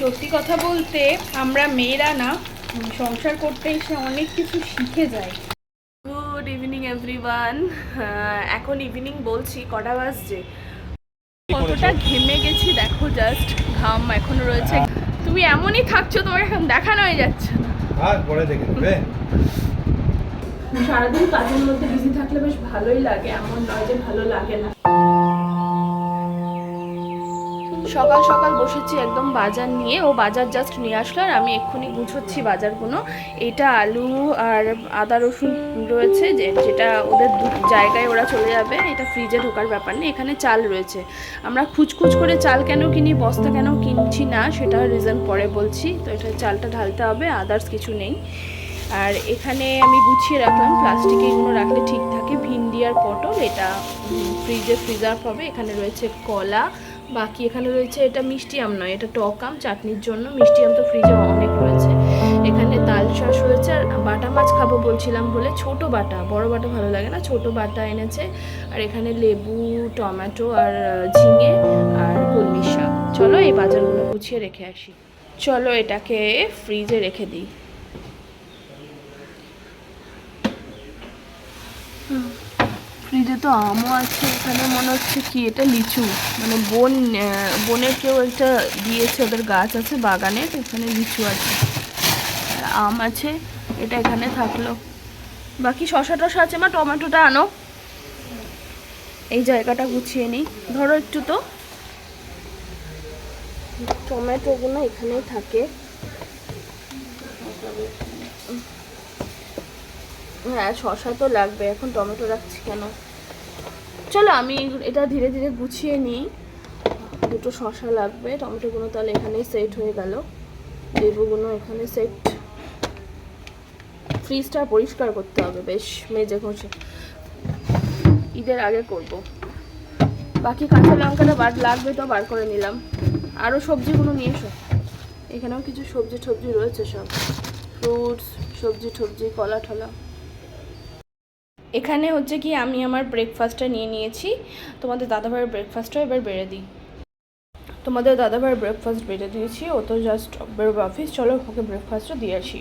সত্যি কথা বলতে আমরা মেয়েরা না সংসার করতে এসে অনেক কিছু শিখে যাই। গুড ইভিনিং এভরিওয়ান এখন ইভিনিং বলছি কটা বাজছে? কতটা ঘেমে গেছি দেখো জাস্ট ঘাম এখনও রয়েছে। তুমি এমনই থাকছো তোমার এখন দেখানো হয়ে যাচ্ছে না। আর পরে দেখে নেবে। সারাদিন কাজের মধ্যে বিজি থাকলে বেশ ভালোই লাগে এমন নয় যে ভালো লাগে না। সকাল সকাল বসেছি একদম বাজার নিয়ে। ও বাজার জাস্ট নিয়ে আসলো আর আমি এক্ষুনি গুছোচ্ছি বাজারগুলো। এটা আলু আর আদা রসুন রয়েছে যে যেটা ওদের দু জায়গায় ওরা চলে যাবে। এটা ফ্রিজে ঢোকার ব্যাপার নেই এখানে চাল রয়েছে। আমরা খুচখুচ করে চাল কেন কিনি, বস্তা কেন কিনছি না, সেটা রিজন পরে বলছি। তো এটা চালটা ঢালতে হবে আদার্স কিছু নেই। আর এখানে আমি গুছিয়ে রাখলাম প্লাস্টিকে এগুলো রাখলে ঠিক থাকে। ভিন্ডি আর পটল, এটা ফ্রিজে প্রিজার্ভ হবে। এখানে রয়েছে কলা বাকি এখানে রয়েছে এটা মিষ্টি আম নয়, এটা টক আম, চাটনির জন্য মিষ্টি আম তো ফ্রিজে অনেক রয়েছে। এখানে তাল শাঁস রয়েছে আর বাটা মাছ খাব বলছিলাম বলে ছোট বাটা, বড় বাটা ভালো লাগে না, ছোট বাটা এনেছে। আর এখানে লেবু, টমেটো আর ঝিঙে আর কলমি শাক। চলো এই বাজারগুলো গুছিয়ে রেখে আসি। চলো এটাকে ফ্রিজে রেখে দিই। ফ্রিজে তো আমও আছে। এখানে মনে হচ্ছে কি এটা লিচু। মানে বোন বোনের কেউ একটা দিয়েছে, ওদের গাছ আছে বাগানে এখানে লিচু আছে। আম আছে, এটা এখানে থাকল। বাকি শশা টশা আছে, মা, টমেটোটা আনো। এই জায়গাটা গুছিয়ে নিই। ধরো একটু তো। টমেটোগুলো এখানেই থাকে। হ্যাঁ শশা তো লাগবে। এখন টমেটো রাখছি কেন? চলো, আমি এটা ধীরে ধীরে গুছিয়ে নিই। দুটো শশা লাগবে, টমেটোগুলো তাহলে এখানেই সেট হয়ে গেল। লেবুগুলো এখানে সেট ফ্রিজটা পরিষ্কার করতে হবে, বেশ, মেজে ঘষে। ঈদের আগে করব। বাকি কাঁচা লঙ্কাটা বার লাগবে তো, বার করে নিলাম। আরও সবজিগুলো নিয়ে এসো। এখানেও কিছু সবজি টবজি রয়েছে সব। ফ্রুটস সবজি টবজি কলা টলা এখানে হচ্ছে কি আমি আমার ব্রেকফাস্টটা নিয়ে নিয়েছি। তোমাদের দাদাভাইয়ের ব্রেকফাস্টটাও এবার বেড়ে দিই। তোমাদের দাদাভাইয়ের ব্রেকফাস্ট বেড়ে দিয়েছি ও তো জাস্ট বেরোবে অফিস চলো ওকে ব্রেকফাস্টও দিয়ে আসি।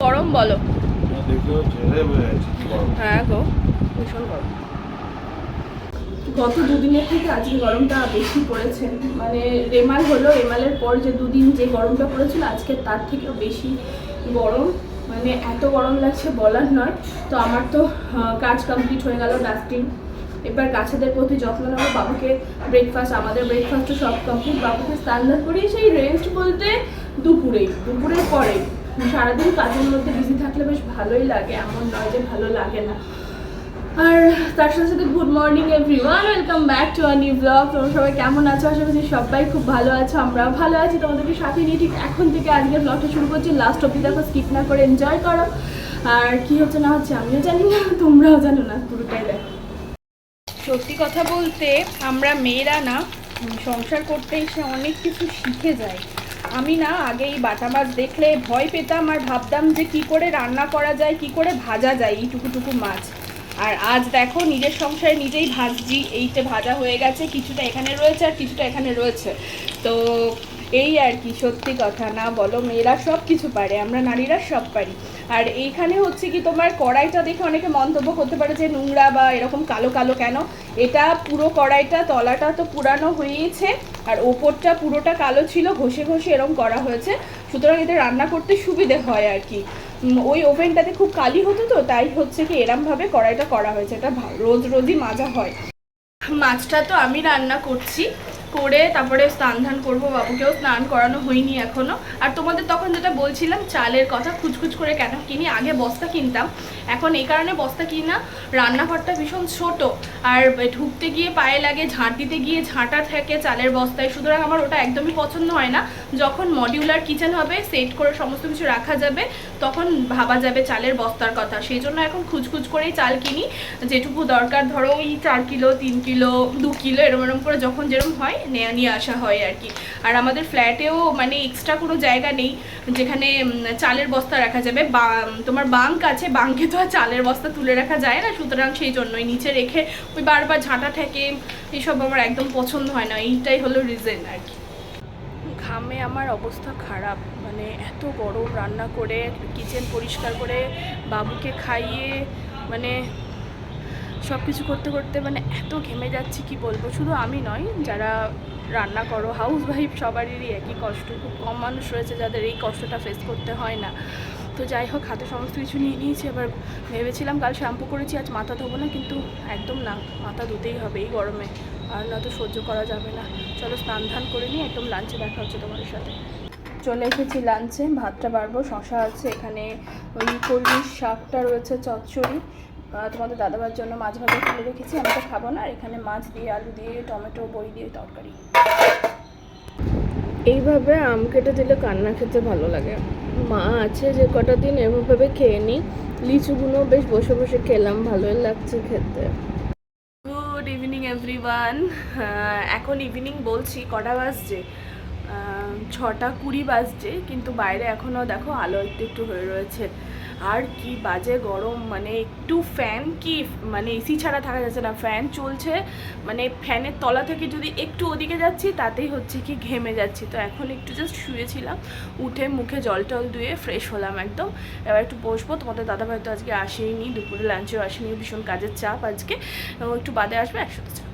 গরম বলো। হয়ে। হ্যাঁ গো ভীষণ গরম। গত দুদিনের থেকে আজকে গরমটা বেশি পড়েছে। মানে রেমাল হলো রেমালের পর যে দুদিন যে গরমটা পড়েছিল আজকে তার থেকেও বেশি গরম। মানে এত গরম লাগছে বলার নয়। তো আমার তো কাজ কমপ্লিট হয়ে গেল ডাস্টিং। এবার গাছেদের প্রতি যত্ন নেব বাবুকে ব্রেকফাস্ট আমাদের ব্রেকফাস্টও সব কমপ্লিট বাবুকে স্নান করিয়ে সেই রেস্ট বলতে দুপুরেই, দুপুরের পরে সারাদিন কাজের মধ্যে বিজি থাকলে বেশ ভালোই লাগে, এমন নয় যে ভালো লাগে না। আর তার সাথে সাথে good morning everyone welcome back to our new blog তোমরা সবাই কেমন আছো? আশা করছি সবাই খুব ভালো আছো আমরাও ভালো আছি। তোমাদেরকে সাথে নিয়ে ঠিক এখন থেকে আজকের ব্লগটা শুরু করছি। লাস্ট অব্দি দেখো স্কিপ না করে এনজয় করো। আর কি হচ্ছে না হচ্ছে আমিও জানি না, তোমরাও জানো না পুরোটাই দেখো। সত্যি কথা বলতে, আমরা মেয়েরা না সংসার করতে এসে অনেক কিছু শিখে যায় আমি না আগে এই বাটা মাছ দেখলে ভয় পেতাম আর ভাবতাম যে কি করে রান্না করা যায়, কি করে ভাজা যায় এই টুকুটুকু মাছ। আর আজ দেখো, নিজের সংসারে নিজেই ভাজছি। এইটা ভাজা হয়ে গেছে, কিছুটা এখানে রয়েছে আর কিছুটা এখানে রয়েছে। তো এই আর কি, সত্যি কথা, না বলো, মেয়েরা সব কিছু পারে, আমরা নারীরা সব পারি। আর এইখানে হচ্ছে কি, তোমার কড়াইটা দেখে অনেকে মন্তব্য করতে পারে যে নোংরা বা এরকম কালো কালো কেন? এটা পুরো কড়াইটা, তলাটা তো পুরানো হয়েছে, আর ওপরটা পুরোটা কালো ছিল, ঘষে ঘষে এরকম করা হয়েছে। সুতরাং এতে রান্না করতে সুবিধে হয় আর কি। ওই ওভেনটাতে খুব কালি হতো তো, তাই হচ্ছে কি এরমভাবে কড়াইটা করা হয়েছে। এটা রোজ রোজই মাজা হয়। মাছটা তো আমি রান্না করছি। করে তারপরে স্নান ধান করব, বাবুকেও স্নান করানো হয়নি এখনও। আর তোমাদের তখন যেটা বলছিলাম, চালের কথা, খুচখুচ করে কেন কিনি? আগে বস্তা কিনতাম, এখন এই কারণে বস্তা কিনা রান্নাঘরটা ভীষণ ছোট, আর ঢুকতে গিয়ে পায়ে লাগে, ঝাঁট দিতে গিয়ে ঝাঁটা থাকে চালের বস্তায়। সুতরাং আমার ওটা একদমই পছন্দ হয় না। যখন মডিউলার কিচেন হবে সেট করে সমস্ত কিছু রাখা যাবে, তখন ভাবা যাবে চালের বস্তার কথা। সেই জন্য এখন খুচখুচ করেই চাল কিনি। যেটুকু দরকার, ধরো ওই চার কিলো, তিন কিলো, দু কিলো, এরম এরম করে যখন যেরম হয় নিয়ে আসা হয় আর কি। আর আমাদের ফ্ল্যাটেও মানে এক্সট্রা কোনো জায়গা নেই, যেখানে চালের বস্তা রাখা যাবে। বা, তোমার বাঙ্ক আছে, বাঙ্কে তো আর চালের বস্তা তুলে রাখা যায় না, সুতরাং সেই জন্যই নিচে রেখে ওই বারবার ঝাঁটা ঠেকে, এসব আমার একদম পছন্দ হয় না, এইটাই হলো রিজন আর কি। ঘামে আমার অবস্থা খারাপ মানে এত গরম রান্না করে কিচেন পরিষ্কার করে, বাবুকে খাইয়ে মানে সব কিছু করতে করতে মানে এত ঘেমে যাচ্ছি, কি বলব? শুধু আমি নয়, যারা রান্না করো হাউস ওয়াইফ সবারই একই কষ্ট। খুব কম মানুষ রয়েছে যাদের এই কষ্টটা ফেস করতে হয় না। তো যাই হোক, হাতে সমস্ত কিছু নিয়ে নিয়েছি, এবার ভেবেছিলাম কাল শ্যাম্পু করেছি, আজ মাথা ধোবো না, কিন্তু একদম না, মাথা ধুতেই হবে এই গরমে। আর না তো সহ্য করা যাবে না। চলো স্নান ধান করে নিয়ে একদম লাঞ্চে দেখা হচ্ছে তোমাদের সাথে। চলে এসেছি লাঞ্চে ভাতটা বাড়বো শশা আছে এখানে, ওই কলমির শাকটা রয়েছে, চচ্চড়ি। তোমাদের দাদাবার জন্য মাছ ভাজা তুলে রেখেছি আমি তো খাব না। আর এখানে মাছ দিয়ে আলু দিয়ে টমেটো বড়ি দিয়ে তরকারি। এইভাবে আম কেটে দিলে কান্না খেতে ভালো লাগে। মা আছে যে কটা দিন এভাবে খেয়ে নিই লিচুগুলো বেশ বসে বসে খেলাম ভালোই লাগছে খেতে। গুড ইভিনিং এভরিওয়ান এখন ইভিনিং বলছি কটা বাজছে? ছটা কুড়ি বাজছে কিন্তু বাইরে এখনও দেখো আলো একটু একটু হয়ে রয়েছে। আর কি বাজে গরম মানে একটু ফ্যান কি মানে এসি ছাড়া থাকা যাচ্ছে না ফ্যান চলছে মানে ফ্যানের তলা থেকে যদি একটু ওদিকে যাচ্ছি তাতেই হচ্ছে কি ঘেমে যাচ্ছি। তো এখন একটু জাস্ট শুয়েছিলাম উঠে মুখে জল টল ধুয়ে ফ্রেশ হলাম একদম। এবার একটু বসবো তোমাদের দাদা ভাই তো আজকে আসেইনি দুপুরে লাঞ্চেও আসেনি ভীষণ কাজের চাপ আজকে। একটু বাদে আসবে একসাথে চা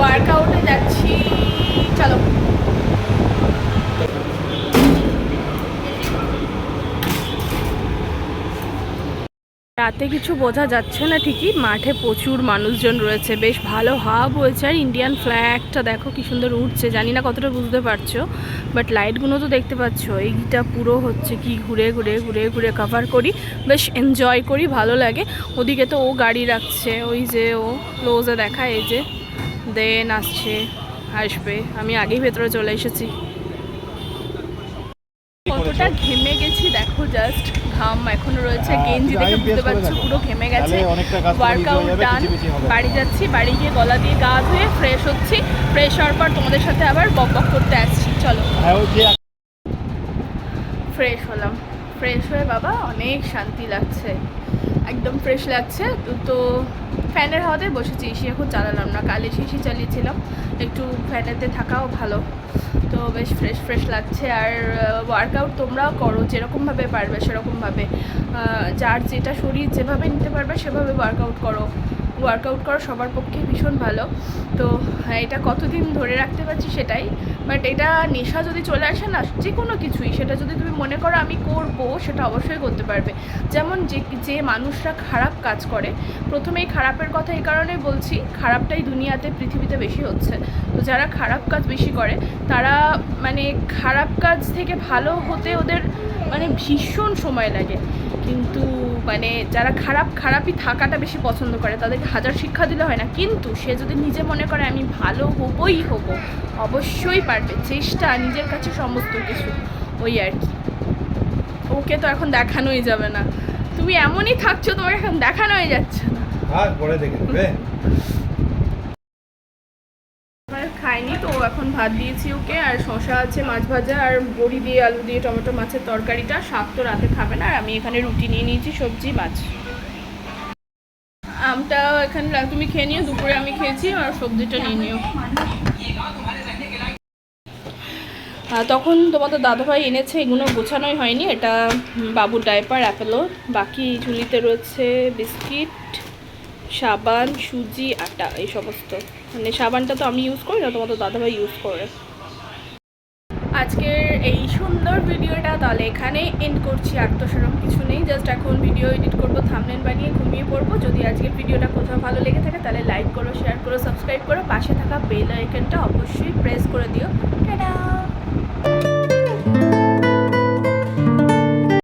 ওয়ার্কআউটে যাচ্ছি চলো। রাতে কিছু বোঝা যাচ্ছে না ঠিকই। মাঠে প্রচুর মানুষজন রয়েছে। বেশ ভালো হাওয়া বইছে আর ইন্ডিয়ান ফ্ল্যাগটা দেখো কি সুন্দর উঠছে জানি না কতটা বুঝতে পারছ বাট লাইটগুলো তো দেখতে পাচ্ছ। এইটা পুরো হচ্ছে কি ঘুরে ঘুরে ঘুরে ঘুরে কভার করি। বেশ এনজয় করি ভালো লাগে। ওদিকে তো ও গাড়ি রাখছে ওই যে ও ক্লোজে দেখায় এই যে দেন আসছে আসবে। আমি আগেই ভেতরে চলে এসেছি। কতটা ঘেমে গেছি দেখো জাস্ট ঘাম এখনও রয়েছে হ্যাঁ, গেঞ্জি দেখে বুঝতে পারছ পুরো ঘেমে গেছে। হয়ে ওয়ার্কআউট ডান। বাড়ি যাচ্ছি বাড়ি গিয়ে গলা দিয়ে গা ধুয়ে ফ্রেশ হচ্ছি। ফ্রেশ হওয়ার পর তোমাদের সাথে আবার বক বক করতে আসছি চলো। হ্যাঁ ফ্রেশ হলাম। ফ্রেশ হয়ে বাবা অনেক শান্তি লাগছে। একদম ফ্রেশ লাগছে। তো- ফ্যানের হাওয়াতে বসেছি এসি এখন চালালাম না। কাল এসে এসি চালিয়েছিলাম। একটু ফ্যানেতে থাকাও ভালো। তো বেশ ফ্রেশ ফ্রেশ লাগছে। আর ওয়ার্কআউট তোমরাও করো যেরকমভাবে পারবে সেরকমভাবে। যার যেটা শরীর যেভাবে নিতে পারবে সেভাবে ওয়ার্কআউট করো। ওয়ার্কআউট করা সবার পক্ষে ভীষণ ভালো। তো হ্যাঁ, এটা কতদিন ধরে রাখতে পারছি সেটাই। বাট এটা নেশা যদি চলে আসে না যে কোনো কিছুই, সেটা যদি তুমি মনে করো আমি করব, সেটা অবশ্যই করতে পারবে। যেমন যে যে মানুষরা খারাপ কাজ করে, প্রথমেই খারাপের কথা এই কারণে বলছি, খারাপটাই দুনিয়াতে, পৃথিবীতে বেশি হচ্ছে। তো যারা খারাপ কাজ বেশি করে, তারা মানে খারাপ কাজ থেকে ভালো হতে ওদের মানে ভীষণ সময় লাগে। কিন্তু মানে যারা খারাপ, খারাপই থাকাটা বেশি পছন্দ করে, তাদেরকে হাজার শিক্ষা দিলে হয় না। কিন্তু সে যদি নিজে মনে করে আমি ভালো হবই হব, অবশ্যই পারবে। চেষ্টা নিজের কাছে সমস্ত কিছু, ওই আর কি। ওকে তো এখন দেখানোই যাবে না। তুমি এমনই থাকছো, তোমাকে এখন দেখানোই যাচ্ছে না। দেখে খাইনি তো এখন ভাত দিয়েছি ওকে, আর শশা আছে, মাছ ভাজা, আর বড়ি দিয়ে আলু দিয়ে টমেটো, মাছের তরকারিটা, শাক তো রাতে খাবে না, আর আমি এখানে রুটি নিয়ে নিয়েছি, সবজি, মাছ। আমটা এখানে তুমি খেয়ে নিও, দুপুরে আমি খেয়েছি, আর সবজিটা নিয়ে নিও। তখন তোমাদের দাদাভাই এনেছে, এগুলো গোছানোই হয়নি, এটা বাবুর ডাইপার, অ্যাপেলো, বাকি ঝুলিতে রয়েছে বিস্কিট সাবান, সুজি, আটা, এই সমস্ত। মানে সাবানটা তো আমি ইউজ করি না তোমাদের দাদাভাই ইউজ করে। আজকের এই সুন্দর ভিডিওটা তাহলে এখানে এন্ড করছি, আর তো সেরকম কিছু নেই। জাস্ট এখন ভিডিও এডিট করব থামনেল বানিয়ে ঘুমিয়ে পড়ব। যদি আজকের ভিডিওটা কোথাও ভালো লেগে থাকে, তাহলে লাইক করো শেয়ার করো সাবস্ক্রাইব করো। পাশে থাকা বেল আইকনটা অবশ্যই প্রেস করে দিও।